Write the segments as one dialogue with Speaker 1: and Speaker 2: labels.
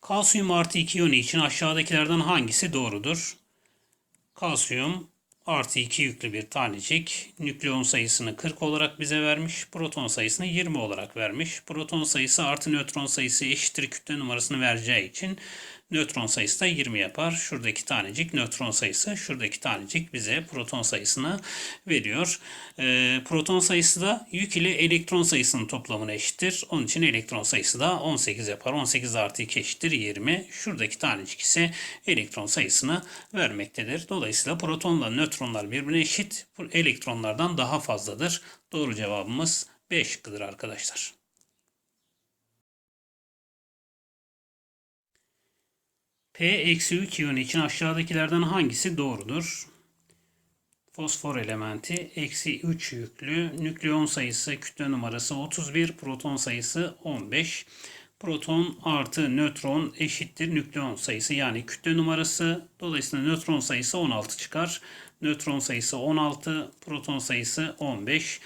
Speaker 1: Kalsiyum artı 2 iyonu için aşağıdakilerden hangisi doğrudur? Kalsiyum artı 2 yüklü bir tanecik. Nükleon sayısını 40 olarak bize vermiş. Proton sayısını 20 olarak vermiş. Proton sayısı artı nötron sayısı eşittir kütle numarasını vereceği için nötron sayısı da 20 yapar. Şuradaki tanecik nötron sayısı, şuradaki tanecik bize proton sayısını veriyor. Ee, proton sayısı da yük ile elektron sayısının toplamına eşittir. Onun için elektron sayısı da 18 yapar. 18 artı 2 eşittir 20. Şuradaki tanecik ise elektron sayısını vermektedir. Dolayısıyla protonla nötronlar birbirine eşit. Elektronlardan daha fazladır. Doğru cevabımız B şıkkıdır arkadaşlar. P-3 iyonu için aşağıdakilerden hangisi doğrudur? Fosfor elementi eksi 3 yüklü, nükleon sayısı kütle numarası 31, proton sayısı 15. Proton artı nötron eşittir nükleon sayısı yani kütle numarası. Dolayısıyla nötron sayısı 16 çıkar. Nötron sayısı 16, proton sayısı 15.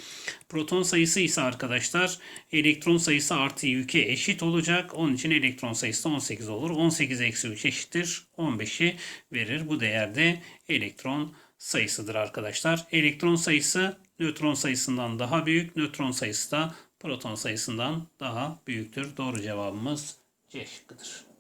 Speaker 1: Proton sayısı ise arkadaşlar elektron sayısı artı yüke eşit olacak. Onun için elektron sayısı da 18 olur. 18 eksi 3 eşittir 15'i verir. Bu değerde elektron sayısıdır arkadaşlar. Elektron sayısı nötron sayısından daha büyük. Nötron sayısı da proton sayısından daha büyüktür. Doğru cevabımız C şıkkıdır.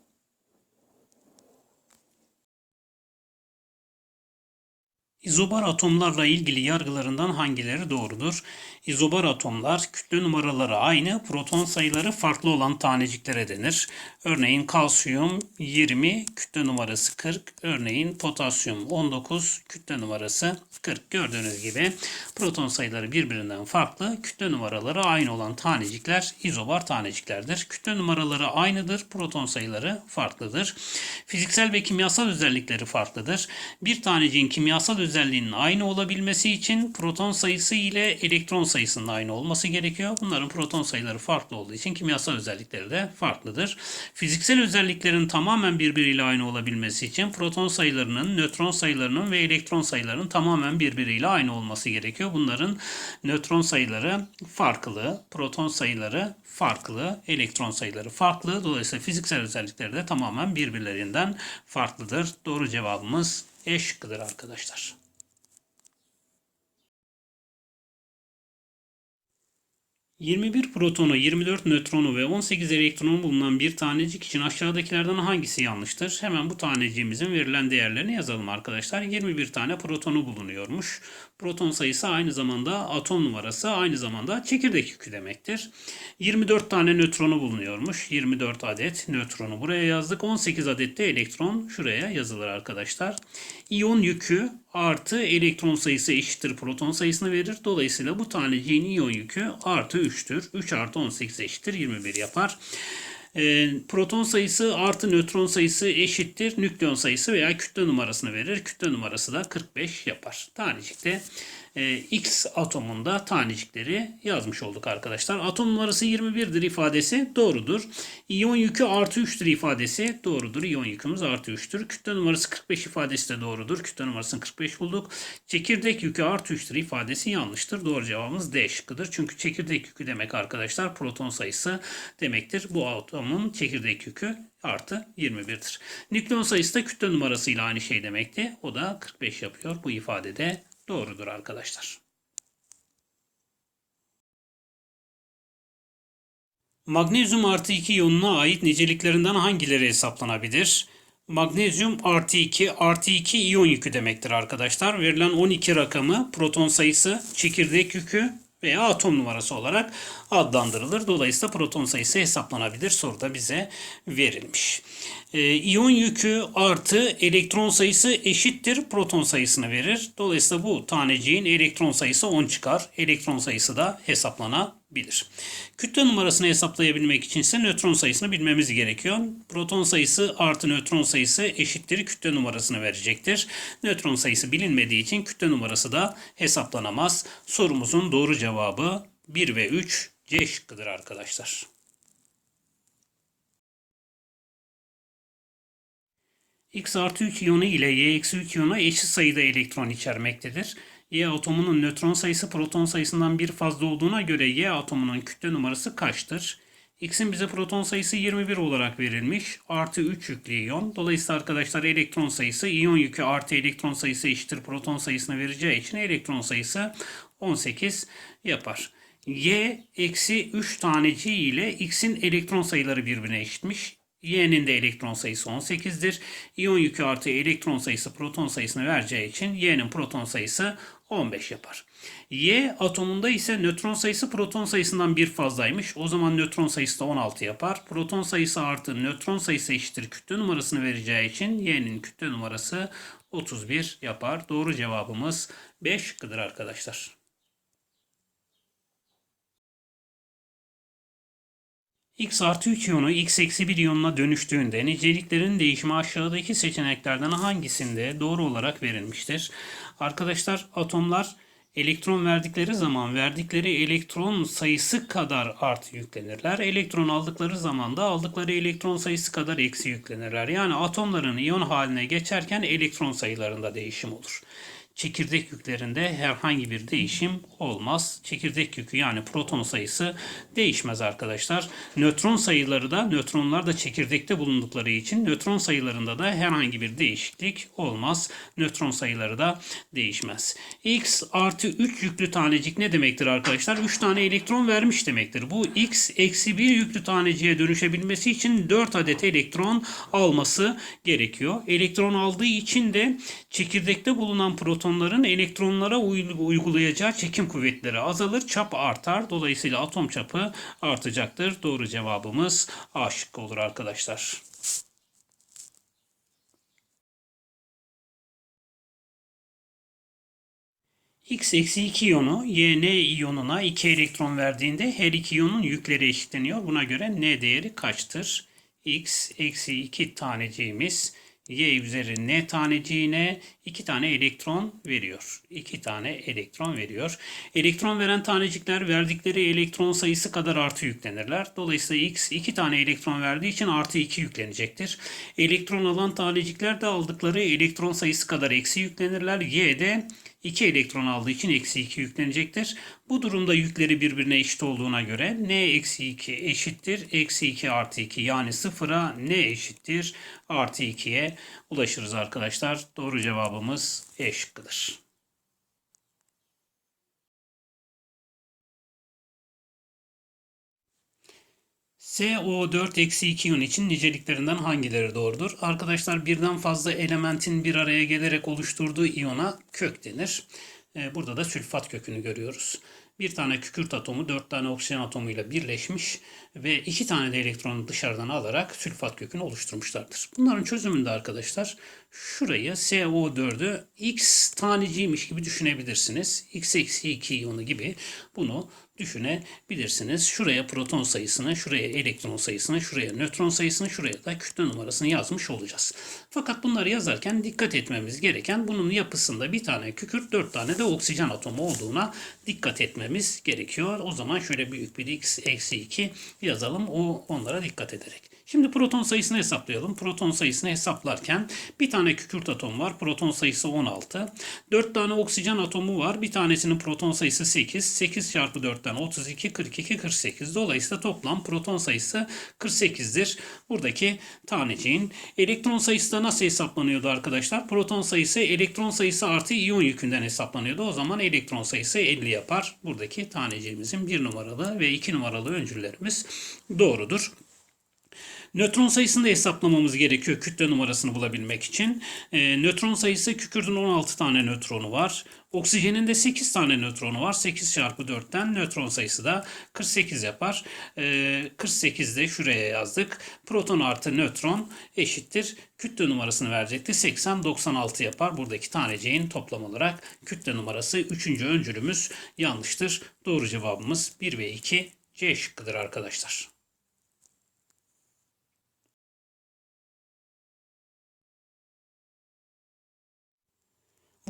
Speaker 1: İzobar atomlarla ilgili yargılarından hangileri doğrudur? İzobar atomlar kütle numaraları aynı, proton sayıları farklı olan taneciklere denir. Örneğin kalsiyum 20, kütle numarası 40. Örneğin potasyum 19, kütle numarası 40. Gördüğünüz gibi proton sayıları birbirinden farklı, kütle numaraları aynı olan tanecikler izobar taneciklerdir. Kütle numaraları aynıdır, proton sayıları farklıdır. Fiziksel ve kimyasal özellikleri farklıdır. Bir taneciğin kimyasal özelliğinin aynı olabilmesi için proton sayısı ile elektron sayısının aynı olması gerekiyor. Bunların proton sayıları farklı olduğu için kimyasal özellikleri de farklıdır. Fiziksel özelliklerin tamamen birbiriyle aynı olabilmesi için proton sayılarının, nötron sayılarının ve elektron sayılarının tamamen birbiriyle aynı olması gerekiyor. Bunların nötron sayıları farklı, proton sayıları farklı, elektron sayıları farklı. Dolayısıyla fiziksel özellikleri de tamamen birbirlerinden farklıdır. Doğru cevabımız E şıkkıdır arkadaşlar. 21 protonu, 24 nötronu ve 18 elektronu bulunan bir tanecik için aşağıdakilerden hangisi yanlıştır? Hemen bu taneciğimizin verilen değerlerini yazalım arkadaşlar. 21 tane protonu bulunuyormuş. Proton sayısı aynı zamanda atom numarası, aynı zamanda çekirdek yükü demektir. 24 tane nötronu bulunuyormuş. 24 adet nötronu buraya yazdık. 18 adet de elektron şuraya yazılır arkadaşlar. İyon yükü artı elektron sayısı eşittir proton sayısını verir. Dolayısıyla bu taneciğin iyon yükü artı 3'tür. 3 artı 18 eşittir 21 yapar. E, proton sayısı artı nötron sayısı eşittir nükleon sayısı veya kütle numarasını verir. Kütle numarası da 45 yapar. Tanecikte e, X atomunda tanecikleri yazmış olduk arkadaşlar. Atom numarası 21'dir ifadesi doğrudur. İyon yükü artı 3'tür ifadesi doğrudur. İyon yükümüz artı 3'tür. Kütle numarası 45 ifadesi de doğrudur. Kütle numarasını 45 bulduk. Çekirdek yükü artı 3'tür ifadesi yanlıştır. Doğru cevabımız D şıkkıdır. Çünkü çekirdek yükü demek arkadaşlar proton sayısı demektir. Bu atomun çekirdek yükü artı 21'dir. Nükleon sayısı da kütle numarasıyla aynı şey demekti. O da 45 yapıyor. Bu ifadede doğrudur arkadaşlar. Magnezyum artı 2 iyonuna ait niceliklerinden hangileri hesaplanabilir? Magnezyum artı 2 artı 2 iyon yükü demektir arkadaşlar. Verilen 12 rakamı proton sayısı, çekirdek yükü veya atom numarası olarak adlandırılır. Dolayısıyla proton sayısı hesaplanabilir. Soruda bize verilmiş. Ee, iyon yükü artı elektron sayısı eşittir proton sayısını verir. Dolayısıyla bu taneciğin elektron sayısı 10 çıkar. Elektron sayısı da hesaplanabilir. Kütle numarasını hesaplayabilmek için ise nötron sayısını bilmemiz gerekiyor. Proton sayısı artı nötron sayısı eşittir kütle numarasını verecektir. Nötron sayısı bilinmediği için kütle numarası da hesaplanamaz. Sorumuzun doğru cevabı 1 ve 3 C şıkkıdır arkadaşlar. X artı 3 iyonu ile Y eksi 3 iyonu eşit sayıda elektron içermektedir. Y atomunun nötron sayısı proton sayısından bir fazla olduğuna göre Y atomunun kütle numarası kaçtır? X'in bize proton sayısı 21 olarak verilmiş. Artı 3 yüklü iyon. Dolayısıyla arkadaşlar elektron sayısı iyon yükü artı elektron sayısı eşittir proton sayısını vereceği için elektron sayısı 18 yapar. Y eksi 3 taneci ile X'in elektron sayıları birbirine eşitmiş. Y'nin de elektron sayısı 18'dir. İyon yükü artı elektron sayısı proton sayısını vereceği için Y'nin proton sayısı 15 yapar. Y atomunda ise nötron sayısı proton sayısından bir fazlaymış. O zaman nötron sayısı da 16 yapar. Proton sayısı artı nötron sayısı eşittir kütle numarasını vereceği için Y'nin kütle numarası 31 yapar. Doğru cevabımız 5 şıkkıdır arkadaşlar. X artı 3 iyonu X eksi 1 iyonuna dönüştüğünde niceliklerin değişimi aşağıdaki seçeneklerden hangisinde doğru olarak verilmiştir? Arkadaşlar atomlar elektron verdikleri zaman verdikleri elektron sayısı kadar artı yüklenirler. Elektron aldıkları zaman da aldıkları elektron sayısı kadar eksi yüklenirler. Yani atomların iyon haline geçerken elektron sayılarında değişim olur çekirdek yüklerinde herhangi bir değişim olmaz. Çekirdek yükü yani proton sayısı değişmez arkadaşlar. Nötron sayıları da nötronlar da çekirdekte bulundukları için nötron sayılarında da herhangi bir değişiklik olmaz. Nötron sayıları da değişmez. X artı 3 yüklü tanecik ne demektir arkadaşlar? 3 tane elektron vermiş demektir. Bu X eksi 1 yüklü taneciğe dönüşebilmesi için 4 adet elektron alması gerekiyor. Elektron aldığı için de çekirdekte bulunan proton protonların elektronlara uygulayacağı çekim kuvvetleri azalır, çap artar. Dolayısıyla atom çapı artacaktır. Doğru cevabımız A şıkkı olur arkadaşlar. X eksi 2 iyonu YN iyonuna 2 elektron verdiğinde her iki iyonun yükleri eşitleniyor. Buna göre N değeri kaçtır? X eksi 2 taneciğimiz y üzeri n taneciğine 2 tane elektron veriyor. 2 tane elektron veriyor. Elektron veren tanecikler verdikleri elektron sayısı kadar artı yüklenirler. Dolayısıyla x 2 tane elektron verdiği için artı 2 yüklenecektir. Elektron alan tanecikler de aldıkları elektron sayısı kadar eksi yüklenirler. y de 2 elektron aldığı için eksi 2 yüklenecektir. Bu durumda yükleri birbirine eşit olduğuna göre n eksi 2 eşittir. Eksi 2 artı 2 yani sıfıra n eşittir. Artı 2'ye ulaşırız arkadaşlar. Doğru cevabımız E şıkkıdır. SO4-2 iyon için niceliklerinden hangileri doğrudur? Arkadaşlar birden fazla elementin bir araya gelerek oluşturduğu iyona kök denir. Ee, burada da sülfat kökünü görüyoruz. Bir tane kükürt atomu dört tane oksijen atomuyla birleşmiş ve iki tane de elektronu dışarıdan alarak sülfat kökünü oluşturmuşlardır. Bunların çözümünde arkadaşlar şurayı SO4'ü X taneciymiş gibi düşünebilirsiniz. X eksi 2 iyonu gibi bunu düşünebilirsiniz. Şuraya proton sayısını, şuraya elektron sayısını, şuraya nötron sayısını, şuraya da kütle numarasını yazmış olacağız. Fakat bunları yazarken dikkat etmemiz gereken bunun yapısında bir tane kükürt, dört tane de oksijen atomu olduğuna dikkat etmemiz gerekiyor. O zaman şöyle büyük bir x eksi 2 yazalım o onlara dikkat ederek. Şimdi proton sayısını hesaplayalım. Proton sayısını hesaplarken bir tane kükürt atom var. Proton sayısı 16. 4 tane oksijen atomu var. Bir tanesinin proton sayısı 8. 8 çarpı 4'ten 32, 42, 48. Dolayısıyla toplam proton sayısı 48'dir. Buradaki taneciğin. Elektron sayısı da nasıl hesaplanıyordu arkadaşlar? Proton sayısı elektron sayısı artı iyon yükünden hesaplanıyordu. O zaman elektron sayısı 50 yapar. Buradaki taneciğimizin 1 numaralı ve 2 numaralı öncüllerimiz doğrudur. Nötron sayısını da hesaplamamız gerekiyor kütle numarasını bulabilmek için. E, nötron sayısı kükürdün 16 tane nötronu var. Oksijenin de 8 tane nötronu var. 8 çarpı 4'ten nötron sayısı da 48 yapar. E, 48 de şuraya yazdık. Proton artı nötron eşittir. Kütle numarasını verecekti. 80, 96 yapar. Buradaki taneciğin toplam olarak kütle numarası 3. öncülümüz yanlıştır. Doğru cevabımız 1 ve 2 C şıkkıdır arkadaşlar.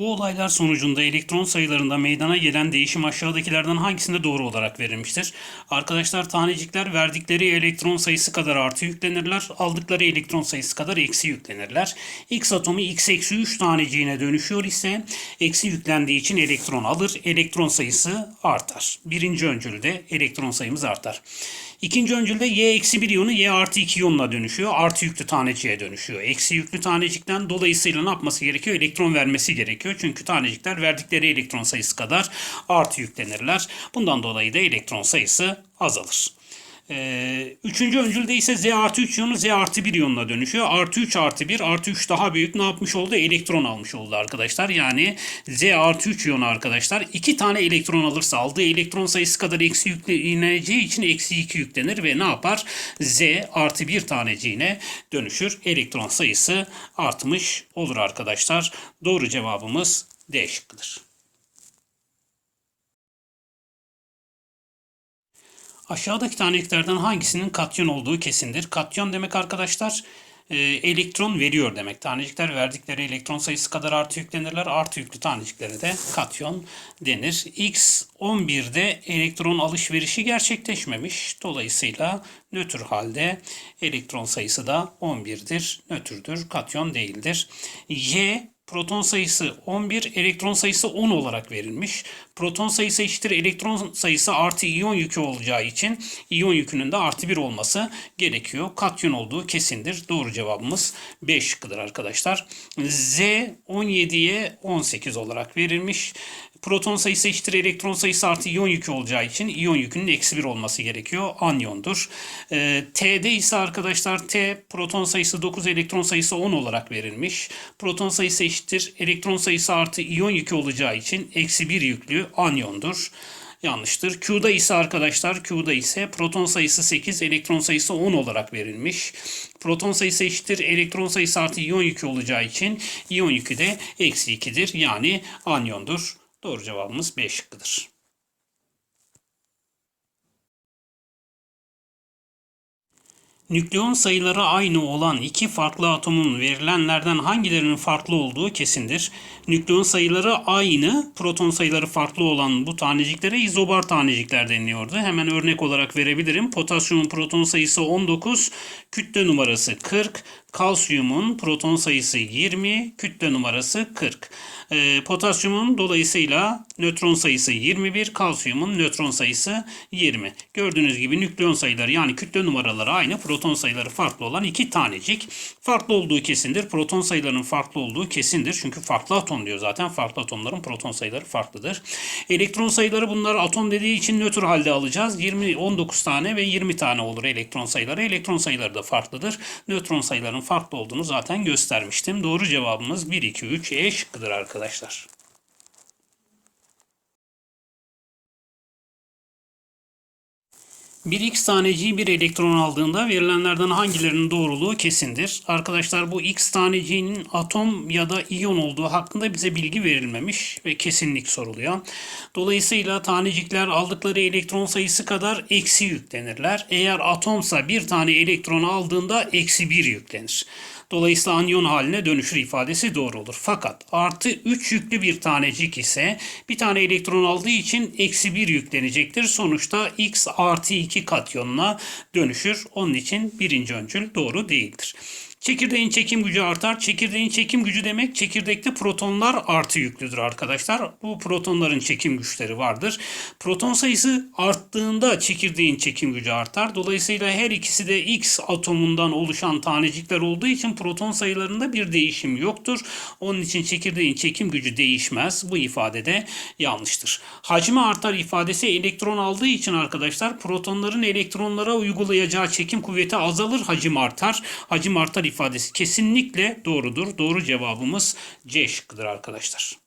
Speaker 1: Bu olaylar sonucunda elektron sayılarında meydana gelen değişim aşağıdakilerden hangisinde doğru olarak verilmiştir? Arkadaşlar tanecikler verdikleri elektron sayısı kadar artı yüklenirler, aldıkları elektron sayısı kadar eksi yüklenirler. X atomu X eksi 3 taneciğine dönüşüyor ise eksi yüklendiği için elektron alır, elektron sayısı artar. Birinci öncülde elektron sayımız artar. İkinci öncülde Y eksi 1 iyonu Y artı 2 iyonuna dönüşüyor. Artı yüklü taneciğe dönüşüyor. Eksi yüklü tanecikten dolayısıyla ne yapması gerekiyor? Elektron vermesi gerekiyor. Çünkü tanecikler verdikleri elektron sayısı kadar artı yüklenirler. Bundan dolayı da elektron sayısı azalır. Ee, üçüncü öncülde ise Z artı 3 iyonu Z artı 1 iyonuna dönüşüyor. Artı 3 artı 1 artı 3 daha büyük ne yapmış oldu? Elektron almış oldu arkadaşlar. Yani Z artı 3 iyonu arkadaşlar iki tane elektron alırsa aldığı elektron sayısı kadar eksi yükleneceği için eksi 2 yüklenir ve ne yapar? Z artı 1 taneciğine dönüşür. Elektron sayısı artmış olur arkadaşlar. Doğru cevabımız D şıkkıdır. Aşağıdaki taneciklerden hangisinin katyon olduğu kesindir. Katyon demek arkadaşlar e, elektron veriyor demek. Tanecikler verdikleri elektron sayısı kadar artı yüklenirler. Artı yüklü taneciklere de katyon denir. X 11'de elektron alışverişi gerçekleşmemiş. Dolayısıyla nötr halde elektron sayısı da 11'dir. Nötrdür. Katyon değildir. Y proton sayısı 11, elektron sayısı 10 olarak verilmiş. Proton sayısı eşittir elektron sayısı artı iyon yükü olacağı için iyon yükünün de artı 1 olması gerekiyor. Katyon olduğu kesindir. Doğru cevabımız B şıkkıdır arkadaşlar. Z 17'ye 18 olarak verilmiş. Proton sayısı eşittir elektron sayısı artı iyon yükü olacağı için iyon yükünün eksi 1 olması gerekiyor. Anyondur. E, T'de ise arkadaşlar T proton sayısı 9 elektron sayısı 10 olarak verilmiş. Proton sayısı eşittir elektron sayısı artı iyon yükü olacağı için eksi 1 yüklü anyondur. Yanlıştır. Q'da ise arkadaşlar Q'da ise proton sayısı 8, elektron sayısı 10 olarak verilmiş. Proton sayısı eşittir elektron sayısı artı iyon yükü olacağı için iyon yükü de eksi 2'dir. Yani anyondur. Doğru cevabımız B şıkkıdır. Nükleon sayıları aynı olan iki farklı atomun verilenlerden hangilerinin farklı olduğu kesindir. Nükleon sayıları aynı, proton sayıları farklı olan bu taneciklere izobar tanecikler deniliyordu. Hemen örnek olarak verebilirim. Potasyumun proton sayısı 19, kütle numarası 40, kalsiyumun proton sayısı 20, kütle numarası 40. E, potasyumun dolayısıyla nötron sayısı 21, kalsiyumun nötron sayısı 20. Gördüğünüz gibi nükleon sayıları yani kütle numaraları aynı, proton sayıları farklı olan iki tanecik. Farklı olduğu kesindir. Proton sayılarının farklı olduğu kesindir. Çünkü farklı atom diyor zaten. Farklı atomların proton sayıları farklıdır. Elektron sayıları bunlar atom dediği için nötr halde alacağız. 20 19 tane ve 20 tane olur elektron sayıları. Elektron sayıları da farklıdır. Nötron sayılarının farklı olduğunu zaten göstermiştim. Doğru cevabımız 1 2 3 E şıkkıdır arkadaşlar. Bir x taneciği bir elektron aldığında verilenlerden hangilerinin doğruluğu kesindir. Arkadaşlar bu x taneciğinin atom ya da iyon olduğu hakkında bize bilgi verilmemiş ve kesinlik soruluyor. Dolayısıyla tanecikler aldıkları elektron sayısı kadar eksi yüklenirler. Eğer atomsa bir tane elektron aldığında eksi bir yüklenir. Dolayısıyla anyon haline dönüşür ifadesi doğru olur. Fakat artı 3 yüklü bir tanecik ise bir tane elektron aldığı için eksi 1 yüklenecektir. Sonuçta x artı 2 katyonuna dönüşür. Onun için birinci öncül doğru değildir. Çekirdeğin çekim gücü artar. Çekirdeğin çekim gücü demek çekirdekte protonlar artı yüklüdür arkadaşlar. Bu protonların çekim güçleri vardır. Proton sayısı arttığında çekirdeğin çekim gücü artar. Dolayısıyla her ikisi de X atomundan oluşan tanecikler olduğu için proton sayılarında bir değişim yoktur. Onun için çekirdeğin çekim gücü değişmez. Bu ifade de yanlıştır. Hacmi artar ifadesi elektron aldığı için arkadaşlar protonların elektronlara uygulayacağı çekim kuvveti azalır. Hacim artar. Hacim artar ifadesi kesinlikle doğrudur. Doğru cevabımız C şıkkıdır arkadaşlar.